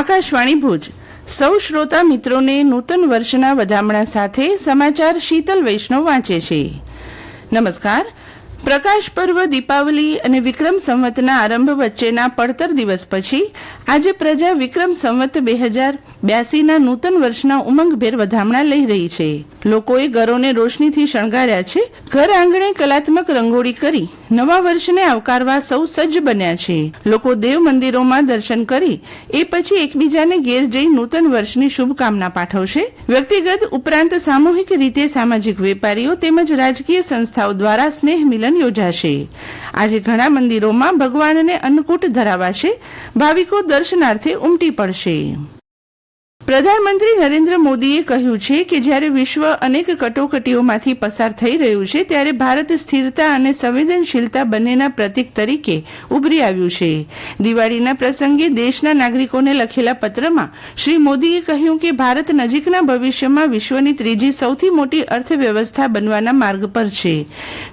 આકાશવાણી ભુજ. સૌ શ્રોતા મિત્રોને નૂતન વર્ષના વધામણા સાથે સમાચાર શીતલ વૈષ્ણવ વાંચે છે. નમસ્કાર. પ્રકાશ પર્વ, દીપાવલી અને વિક્રમ સંવતના આરંભ વચ્ચેના પડતર દિવસ પછી આજે પ્રજા વિક્રમ સંવત બે હજાર બ્યાસીના નૂતન વર્ષના ઉમંગભેર વધામણા લઈ રહી છે. લોકોએ ઘરોને રોશનીથી શણગાર્યા છે. ઘર આંગણે કલાત્મક રંગોળી કરી નવા વર્ષને આવકારવા સૌ સજ્જ બન્યા છે. લોકો દેવ મંદિરોમાં દર્શન કરી એ પછી એકબીજાને ઘેર જઈ નૂતન વર્ષની શુભકામના પાઠવશે. વ્યક્તિગત ઉપરાંત સામૂહિક રીતે સામાજિક વેપારીઓ તેમજ રાજકીય સંસ્થાઓ દ્વારા સ્નેહ મિલન યોજાશે. આજે ઘણા મંદિરોમાં ભગવાનને અન્નકૂટ ધરાવાશે. ભાવિકો દર્શનાર્થે ઉમટી પડશે. પ્રધાનમંત્રી નરેન્દ્ર મોદીએ કહ્યું છે કે જ્યારે વિશ્વ અનેક કટોકટીઓમાંથી પસાર થઈ રહ્યું છે, ત્યારે ભારત સ્થિરતા અને સંવેદનશીલતા બંનેના પ્રતીક તરીકે ઉભરી આવ્યું છે. દિવાળીના પ્રસંગે દેશના નાગરિકોને લખેલા પત્રમાં શ્રી મોદીએ કહ્યું કે ભારત નજીકના ભવિષ્યમાં વિશ્વની ત્રીજી સૌથી મોટી અર્થવ્યવસ્થા બનવાના માર્ગ પર છે.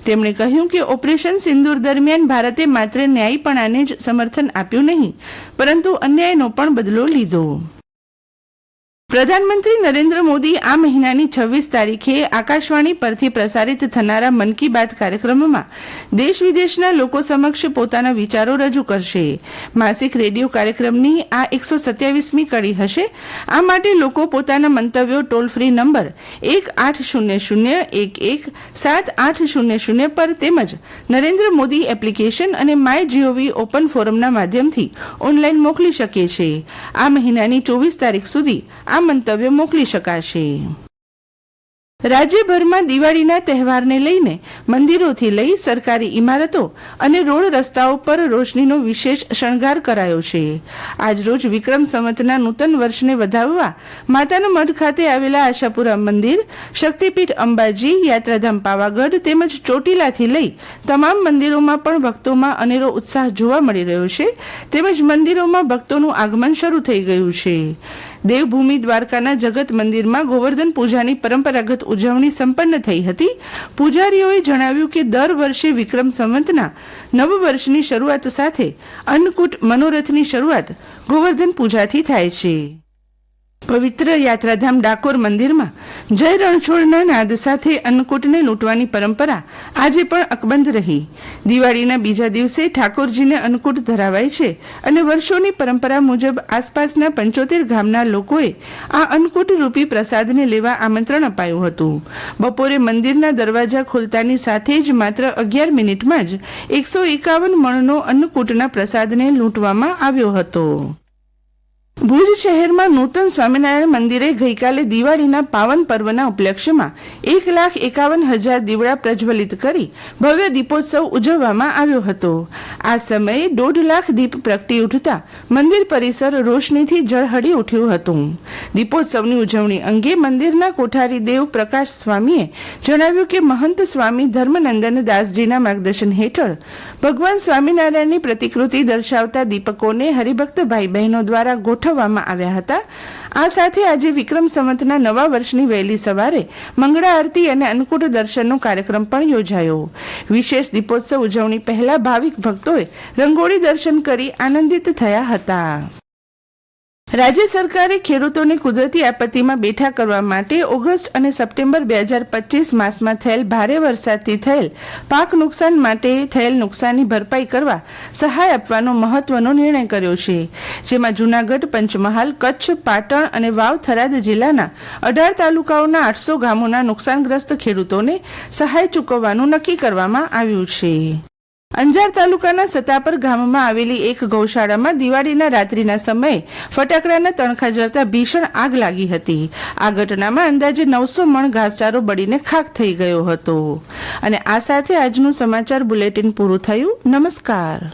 તેમણે કહ્યું કે ઓપરેશન સિંદૂર દરમિયાન ભારતે માત્ર ન્યાયપણાને જ સમર્થન આપ્યું નહીં, પરંતુ અન્યાયનો પણ બદલો લીધો. પ્રધાનમંત્રી નરેન્દ્ર મોદી આ મહિનાની છવ્વીસ તારીખે આકાશવાણી પરથી પ્રસારિત થનારા મન કી બાત કાર્યક્રમમાં દેશ વિદેશના લોકો સમક્ષ પોતાના વિચારો રજૂ કરશે. માસિક રેડિયો કાર્યક્રમની આ એકસો સત્યાવીસમી કડી હશે. આ માટે લોકો પોતાના મંતવ્યો ટોલ ફ્રી નંબર એક આઠ શૂન્ય શૂન્ય એક એક સાત આઠ શૂન્ય શૂન્ય પર તેમજ નરેન્દ્ર મોદી એપ્લિકેશન અને માય જીઓવી ઓપન ફોરમના માધ્યમથી ઓનલાઈન મોકલી શકે છે. આ મહિનાની ચોવીસ તારીખ સુધી આ મંતવ્ય મોકલી શકાશે. રાજ્યભરમાં દિવાળીના તહેવારને લઈને મંદિરોથી લઈ સરકારી ઇમારતો અને રોડ રસ્તાઓ પર રોશનીનો વિશેષ શણગાર કરાયો છે. આજરોજ વિક્રમ સંવતના નૂતન વર્ષને વધાવવા માતાના મઢ ખાતે આવેલા આશાપુરા મંદિર, શક્તિપીઠ અંબાજી, યાત્રાધામ પાવાગઢ તેમજ ચોટીલાથી લઈ તમામ મંદિરોમાં પણ ભક્તોમાં અનેરો ઉત્સાહ જોવા મળી રહ્યો છે. તેમજ મંદિરોમાં ભક્તોનું આગમન શરૂ થઈ ગયું છે. દેવભૂમિ દ્વારકાના જગત મંદિરમાં ગોવર્ધન પૂજાની પરંપરાગત ઉજવણી સંપન્ન થઈ હતી. પૂજારીઓએ જણાવ્યું કે દર વર્ષે વિક્રમ સંવંતના નવ વર્ષની શરૂઆત સાથે અન્નકૂટ મનોરથની શરૂઆત ગોવર્ધન પૂજાથી થાય છે. પવિત્ર યાત્રાધામ ડાકોર મંદિરમાં જય રણછોડના નાદ સાથે અન્નકૂટને લૂંટવાની પરંપરા આજે પણ અકબંધ રહી. દિવાળીના બીજા દિવસે ઠાકોરજીને અન્નકૂટ ધરાવાય છે અને વર્ષોની પરંપરા મુજબ આસપાસના પંચોતેર ગામના લોકોએ આ અન્નકૂટ રૂપી પ્રસાદને લેવા આમંત્રણ અપાયું હતું. બપોરે મંદિરના દરવાજા ખોલતાની સાથે જ માત્ર અગિયાર મિનિટમાં જ એકસો એકાવન મણનો અન્નકૂટના પ્રસાદને લૂંટવામાં આવ્યો હતો. ભુજ શહેરમાં નૂતન સ્વામિનારાયણ મંદિરે ગઈકાલે દિવાળીના પાવન પર્વના ઉપલક્ષ્યમાં એક લાખ એકાવન હજાર દીવડા પ્રજ્વલિત કરી ભવ્ય દીપોત્સવ ઉજવવામાં આવ્યો હતો. આ સમયે દોઢ લાખ દીપ પ્રગટી ઉઠતા મંદિર પરિસર રોશનીથી ઝળહળી ઉઠ્યું હતું. દીપોત્સવની ઉજવણી અંગે મંદિરના કોઠારી દેવ પ્રકાશ સ્વામીએ જણાવ્યું કે મહંત સ્વામી ધર્મનંદન દાસજીના માર્ગદર્શન હેઠળ ભગવાન સ્વામિનારાયણની પ્રતિકૃતિ દર્શાવતા દીપકોને હરિભક્ત ભાઈ બહેનો દ્વારા ગોઠવવામાં આવ્યા હતા. આ સાથે આજે વિક્રમ સંવતના નવા વર્ષની વહેલી સવારે મંગળા આરતી અને અન્નકૂટ દર્શનનો કાર્યક્રમ પણ યોજાયો. વિશેષ દીપોત્સવ ઉજવણી પહેલા ભાવિક ભક્તોએ રંગોળી દર્શન કરી આનંદિત થયા હતા. રાજ્ય સરકારે ખેડૂતોને કુદરતી આપત્તિમાં બેઠા કરવા માટે ઓગસ્ટ અને સપ્ટેમ્બર બે હજાર પચીસ માસમાં થયેલ ભારે વરસાદથી થયેલ પાક નુકસાન માટે થયેલ નુકસાનની ભરપાઈ કરવા સહાય આપવાનો મહત્વનો નિર્ણય કર્યો છે. જેમાં જૂનાગઢ, પંચમહાલ, કચ્છ, પાટણ અને વાવ, થરાદ જિલ્લાના અઢાર તાલુકાઓના આઠસો ગામોના નુકસાનગ્રસ્ત ખેડૂતોને સહાય ચૂકવવાનું નક્કી કરવામાં આવ્યું છે. અંજાર તાલુકાના સતાપર ગામમાં આવેલી એક ગૌશાળામાં દિવાળીના રાત્રિના સમયે ફટાકડાના તણખા જળતા ભીષણ આગ લાગી હતી. આ ઘટનામાં અંદાજે નવસો મણ ઘાસચારો બળીને ખાક થઈ ગયો હતો. અને આ સાથે આજનું સમાચાર બુલેટિન પૂરું થયું. નમસ્કાર.